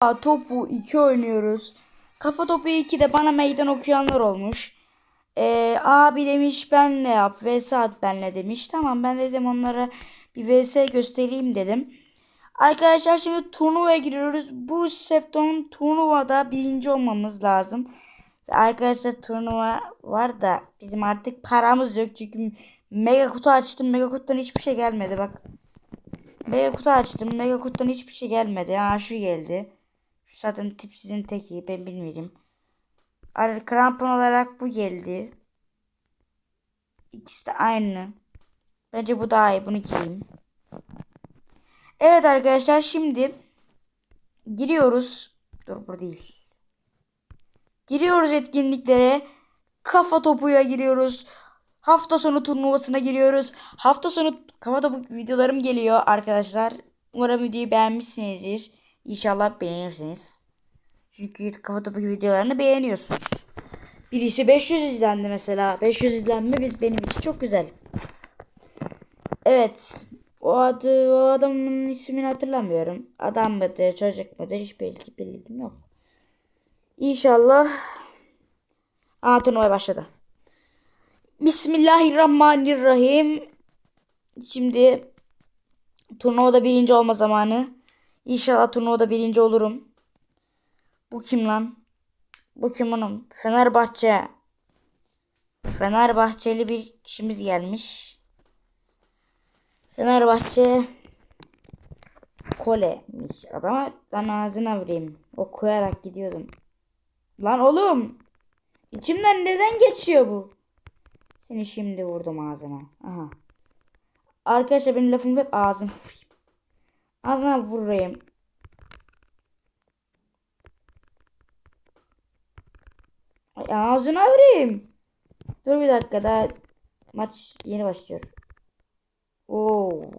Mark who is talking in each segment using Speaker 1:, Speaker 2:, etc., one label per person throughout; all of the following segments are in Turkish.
Speaker 1: topu 2 oynuyoruz. Kafa topu 2'de bana meydan okuyanlar olmuş. Ee, abi demiş benle yap. VS at benle demiş. Tamam ben dedim onlara bir VS göstereyim dedim. Arkadaşlar şimdi turnuvaya giriyoruz. Bu Septon'un turnuvada birinci olmamız lazım. Arkadaşlar turnuva var da bizim artık paramız yok. Çünkü mega kutu açtım. Mega kutudan hiçbir şey gelmedi bak. Mega kutu açtım. Mega kutudan hiçbir şey gelmedi. Ha şu geldi. Şu zaten tipsizin teki. Ben bilmiyorum. Krampon olarak bu geldi. İkisi de aynı. Bence bu daha iyi. Bunu giyeyim. Evet arkadaşlar şimdi giriyoruz. Dur bu değil. Giriyoruz etkinliklere. Kafa topuya giriyoruz. Hafta sonu turnuvasına giriyoruz. Hafta sonu kafa topu videolarım geliyor arkadaşlar. Umarım videoyu beğenmişsinizdir. İnşallah beğenirsiniz. Çünkü kafa topu videolarını beğeniyorsunuz. Birisi 500 izlendi mesela. 500 izlenme biz benim için çok güzel. Evet. O adı o adamın ismini hatırlamıyorum. Adam mıdır, çocuk mudur hiç belli bilgim yok. İnşallah. Aa turnuva başladı. Bismillahirrahmanirrahim. Şimdi turnuvada birinci olma zamanı. İnşallah turnuvada birinci olurum. Bu kim lan? Bu kim oğlum? Fenerbahçe. Fenerbahçeli bir kişimiz gelmiş. Fenerbahçe kolemiş. Adama lan ağzına vurayım. O koyarak gidiyordum. Lan oğlum. İçimden neden geçiyor bu? Seni şimdi vurdum ağzına. Aha. Arkadaşlar benim lafım hep ağzına. Ağzına vurayım. Ay ağzına vurayım. Dur bir dakika daha maç yeni başlıyor. Oo.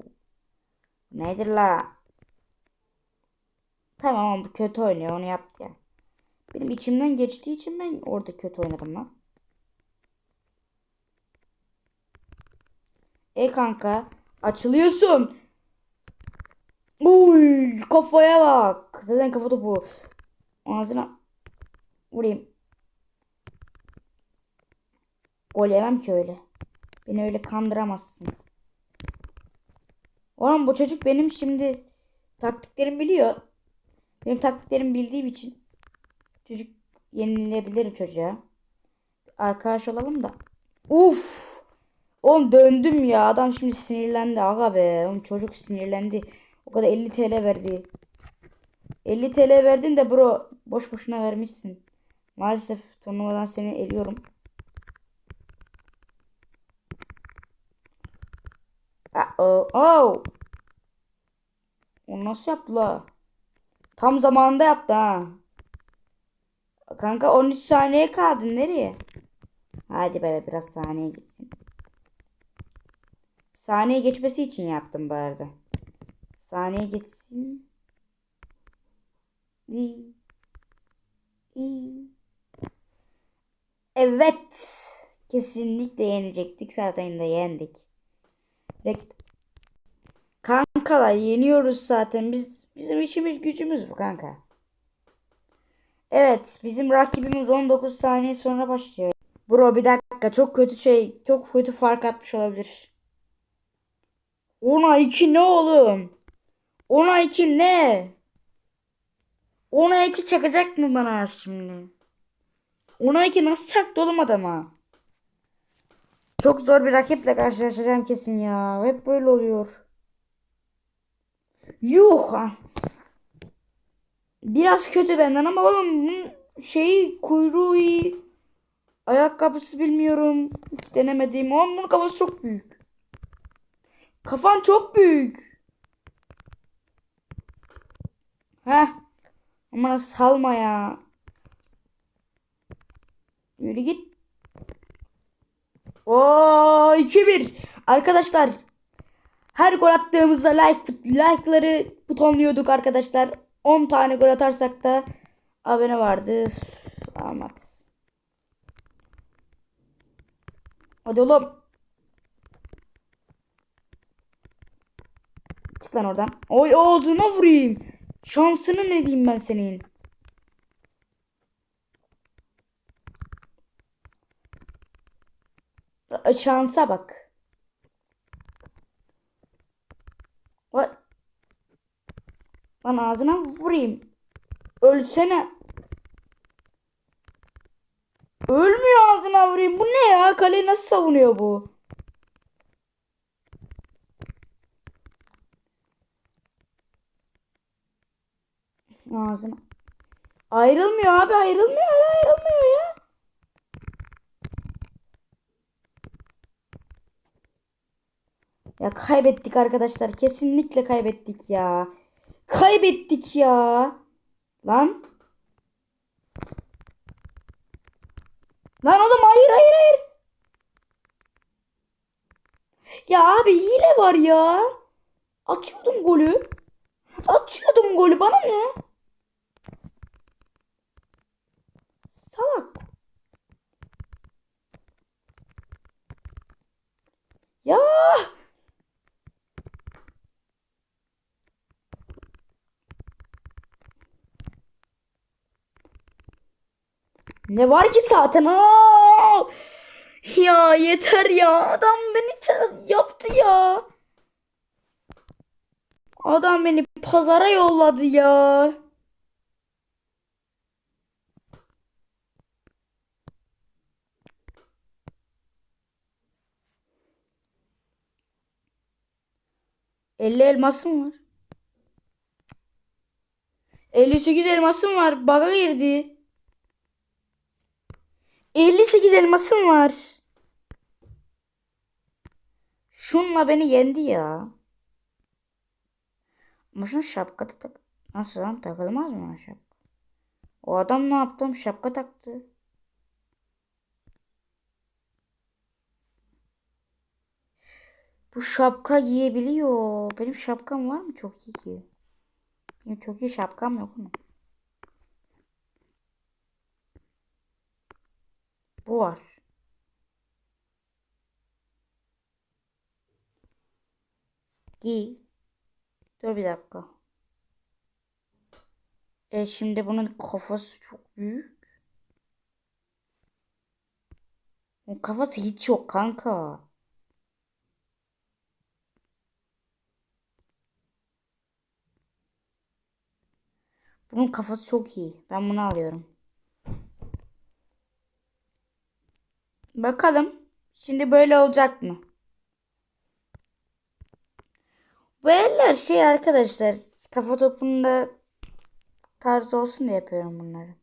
Speaker 1: Nedir la? Tamam ama bu kötü oynuyor onu yaptı ya. Benim içimden geçtiği için ben orada kötü oynadım lan. E kanka açılıyorsun. Uy kafaya bak. Zaten kafa topu. Ağzına vurayım. Gol yemem ki öyle. Beni öyle kandıramazsın. Oğlum bu çocuk benim şimdi taktiklerimi biliyor. Benim taktiklerimi bildiğim için çocuk yenilebilirim çocuğa. Arkadaş olalım da. Uf! Oğlum döndüm ya. Adam şimdi sinirlendi. Aga be. Oğlum çocuk sinirlendi. O kadar 50 TL verdi. 50 TL verdin de bro boş boşuna vermişsin. Maalesef turnuvadan seni eliyorum. Uh-oh. Oh. O nasıl yaptı la? Tam zamanında yaptı ha. Kanka 13 saniye kaldın nereye? Hadi be biraz saniye gitsin. Saniye geçmesi için yaptım bu arada. Saniye geçsin. Evet. Kesinlikle yenecektik. Zaten de yendik. Kankalar yeniyoruz zaten. Biz bizim işimiz gücümüz bu kanka. Evet, bizim rakibimiz 19 saniye sonra başlıyor. Bro bir dakika çok kötü şey, çok kötü fark atmış olabilir. 10'a 2 ne oğlum? 10'a 2 ne? 10'a 2 çakacak mı bana şimdi? 10'a 2 nasıl çaktı oğlum adama? Çok zor bir rakiple karşılaşacağım kesin ya. Hep böyle oluyor. Yuh. Biraz kötü benden ama oğlum bunun şeyi kuyruğu iyi. Ayakkabısı bilmiyorum. Hiç denemedim. Oğlum bunun kafası çok büyük. Kafan çok büyük. Heh. Ama salma ya. Yürü git. Oo 2-1. Arkadaşlar her gol attığımızda like like'ları butonluyorduk arkadaşlar. 10 tane gol atarsak da abone vardı. Ahmet. Hadi oğlum. Çık lan oradan. Oy ağzına vurayım. Şansını ne diyeyim ben senin? Şansa bak. Vay. Lan ağzına vurayım. Ölsene. Ölmüyor ağzına vurayım. Bu ne ya? Kaleyi nasıl savunuyor bu? Ağzına. Ayrılmıyor abi ayrılmıyor hala ayrılmıyor ya. Ya kaybettik arkadaşlar. Kesinlikle kaybettik ya. Kaybettik ya. Lan. Lan oğlum hayır hayır hayır. Ya abi hile var ya. Atıyordum golü. Atıyordum golü bana ne? Salak. Ya. Ne var ki zaten? Aa! Ya yeter ya. Adam beni yaptı ya. Adam beni pazara yolladı ya. Elli elmasım var. 58 elmasım var. Baga girdi. 58 elmasım var. Şunla beni yendi ya. Ama şunu şapka tak. Nasıl lan takılmaz mı şapka? O adam ne yaptı? Şapka taktı. Bu şapka giyebiliyor. Benim şapkam var mı? Çok iyi ki. Benim çok iyi şapkam yok mu? Bu var. Giy. Dur bir dakika. E şimdi bunun kafası çok büyük. O kafası hiç yok kanka. Bunun kafası çok iyi. Ben bunu alıyorum. Bakalım. Şimdi böyle olacak mı? Bu eller şey arkadaşlar. Kafa topunda tarz olsun diye yapıyorum bunları.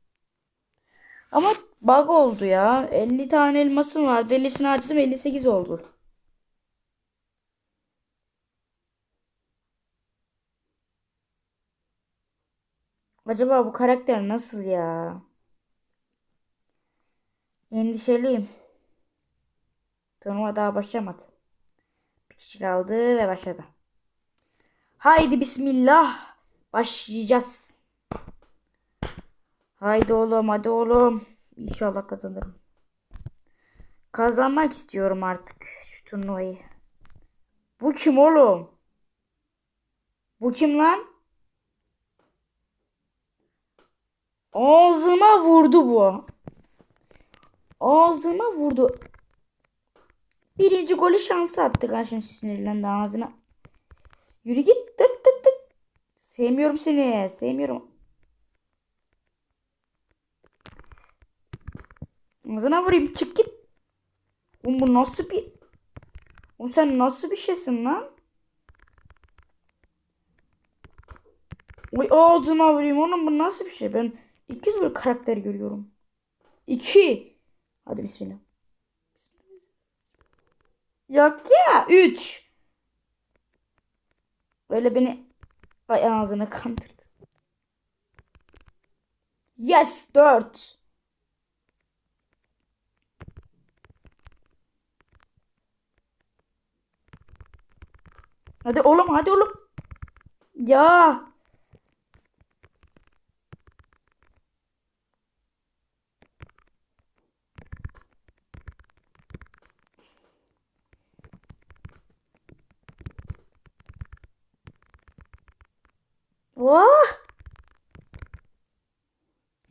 Speaker 1: Ama bug oldu ya. 50 tane elmasım vardı. 50'sini harcadım 58 oldu. Acaba bu karakter nasıl ya? Endişeliyim. Turnuva daha başlamadı. Bir kişi kaldı ve başladı. Haydi bismillah. Başlayacağız. Haydi oğlum hadi oğlum. İnşallah kazanırım. Kazanmak istiyorum artık şu turnuvayı. Bu kim oğlum? Bu kim lan? Ağzıma vurdu bu. Ağzıma vurdu. Birinci golü şansı attı karşım sinirlendi ağzına. Yürü git. Tık tık tık. Sevmiyorum seni. Sevmiyorum. Ağzına vurayım. Çık git. Oğlum bu nasıl bir... Oğlum sen nasıl bir şeysin lan? Oy ağzına vurayım. Oğlum bu nasıl bir şey? Ben ikiz bir karakter görüyorum. İki. Hadi bismillah. Yok ya. Üç. Böyle beni ay ağzına kandırdı. Yes. Dört. Hadi oğlum hadi oğlum. Ya.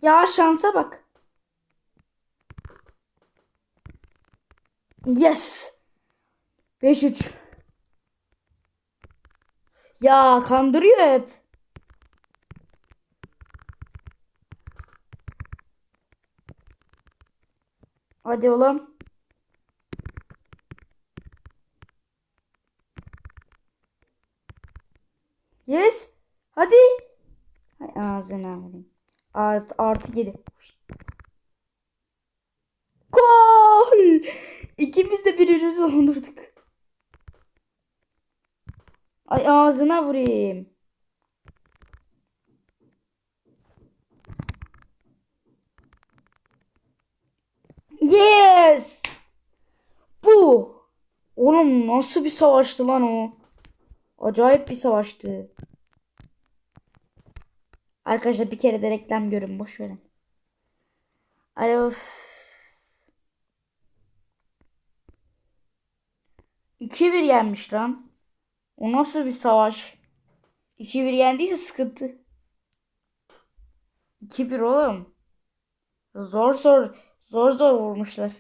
Speaker 1: Ya şansa bak. Yes. 5-3. Ya kandırıyor hep. Hadi oğlum. Yes. Hadi. Hay ağzına vurayım. Art, artı 7. Gol! İkimiz de birbirimizi dondurduk. Ay ağzına vurayım. Yes! Bu. Oğlum nasıl bir savaştı lan o? Acayip bir savaştı. Arkadaşlar bir kere de reklam görün boş verin. Ay of. 2-1 yenmiş lan. O nasıl bir savaş? 2-1 yendiyse sıkıntı. 2-1 oğlum. Zor zor zor zor vurmuşlar.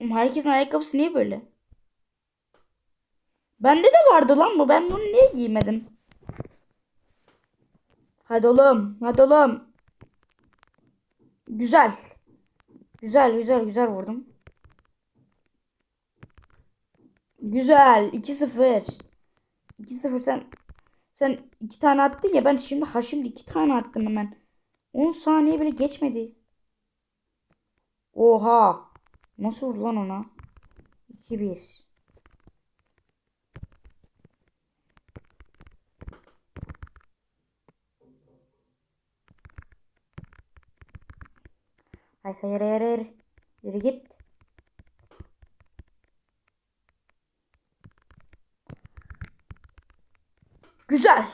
Speaker 1: Oğlum herkesin ayakkabısı niye böyle? Bende de vardı lan bu. Ben bunu niye giymedim? Hadi oğlum. Hadi oğlum. Güzel. Güzel güzel güzel vurdum. Güzel. 2-0. 2-0 sen sen iki tane attın ya ben şimdi ha şimdi iki tane attım hemen. 10 saniye bile geçmedi. Oha. Nasıl vurdu lan ona? 2-1. Hayır hayır hayır hayır. Yürü git. Güzel.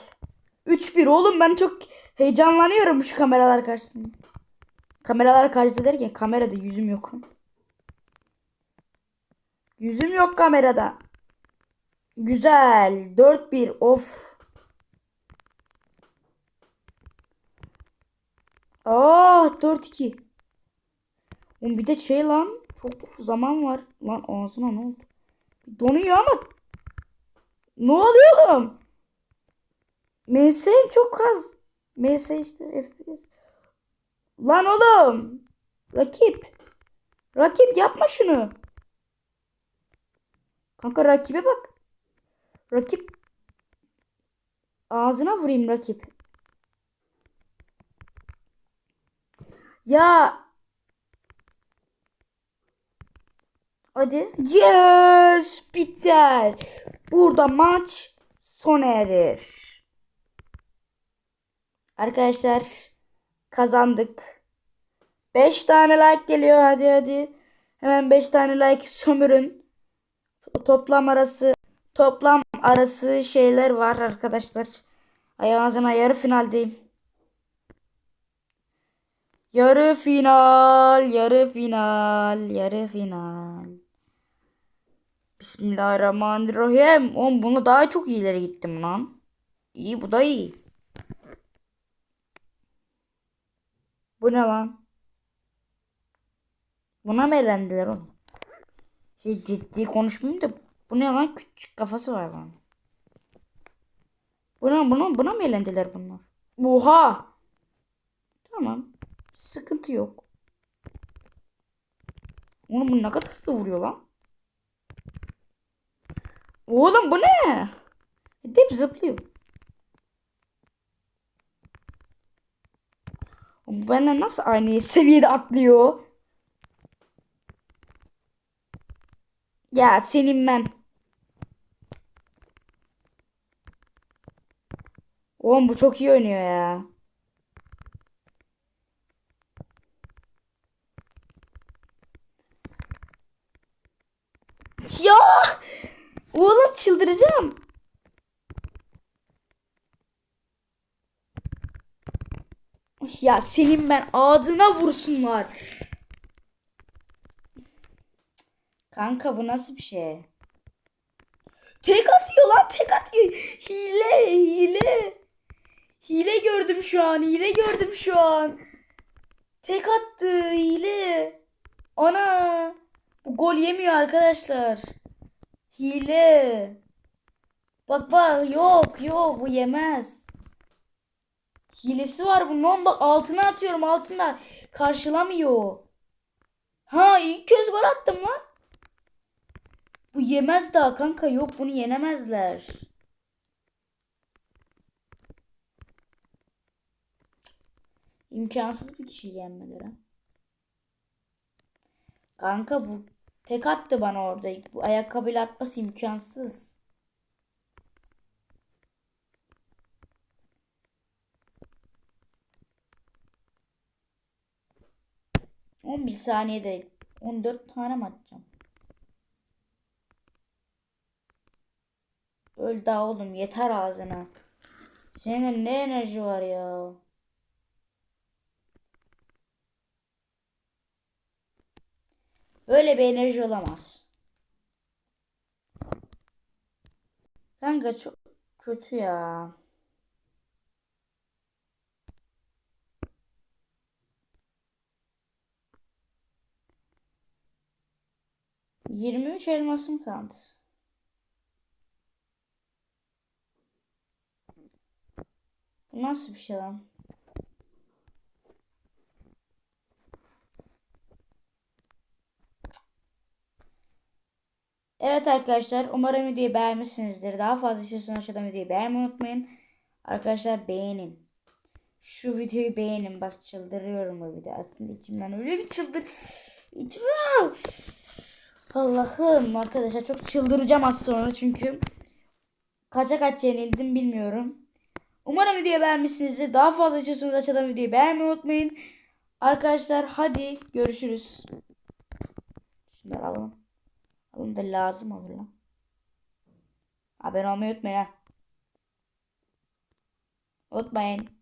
Speaker 1: 3-1 oğlum ben çok heyecanlanıyorum şu kameralar karşısında. Kameralar karşısında derken kamerada yüzüm yok. Yüzüm yok kamerada. Güzel. 4-1 of. Ah 4-2. Oğlum bir de şey lan. Çok zaman var. Lan ağzına ne oldu? Donuyor ama. Ne oluyor oğlum? MS'm çok az. MS işte FPS. Lan oğlum. Rakip. Rakip yapma şunu. Kanka rakibe bak. Rakip. Ağzına vurayım rakip. Ya. Hadi. Yes. Biter. Burada maç sona erir. Arkadaşlar kazandık. 5 tane like geliyor hadi hadi. Hemen 5 tane like sömürün. Toplam arası toplam arası şeyler var arkadaşlar. Ayağınızın yarı finaldeyim. Yarı final, yarı final, yarı final. Bismillahirrahmanirrahim. Oğlum bunu daha çok iyileri gittim lan. İyi bu da iyi. Bu ne lan? Buna mı eğlendiler oğlum? Şey ciddi konuşmayayım da bu ne lan küçük kafası var lan. Buna buna buna mı eğlendiler bunlar? Oha! Tamam. Sıkıntı yok. Oğlum bu ne kadar hızlı vuruyor lan? Oğlum bu ne? Hep zıplıyor. Benden nasıl aynı seviyede atlıyor? Ya senin ben. Oğlum bu çok iyi oynuyor ya. Ya! Oğlum çıldıracağım. Ya senin ben ağzına vursunlar. Kanka bu nasıl bir şey? Tek atıyor lan tek atıyor. Hile hile. Hile gördüm şu an. Hile gördüm şu an. Tek attı hile. Ana. Bu gol yemiyor arkadaşlar. Hile. Bak bak yok yok bu yemez. Hilesi var bunun bak altına atıyorum altına. Karşılamıyor. Ha ilk kez gol attım lan. Bu yemez daha kanka yok bunu yenemezler. İmkansız bir kişi yenmeleri. Kanka bu tek attı bana orada. Bu ayakkabıyla atması imkansız. On bir saniyede 14 tane mi atacağım? Öl daha oğlum yeter ağzına. Senin ne enerji var ya? Böyle bir enerji olamaz. Kanka çok kötü ya. Yirmi üç elmasım kaldı. Nasıl bir şey lan? Evet arkadaşlar umarım videoyu beğenmişsinizdir. Daha fazla istiyorsanız aşağıdan videoyu beğenmeyi unutmayın. Arkadaşlar beğenin. Şu videoyu beğenin. Bak çıldırıyorum bu video. Aslında içimden öyle bir çıldır. İçimden. Allah'ım arkadaşlar çok çıldıracağım az sonra çünkü kaça kaç yenildim bilmiyorum. Umarım videoyu beğenmişsinizdir. Daha fazla istiyorsanız aşağıdan videoyu beğenmeyi unutmayın. Arkadaşlar hadi görüşürüz. Şunları alalım. Alın da lazım olur lan. Abone olmayı unutmayın. Unutmayın.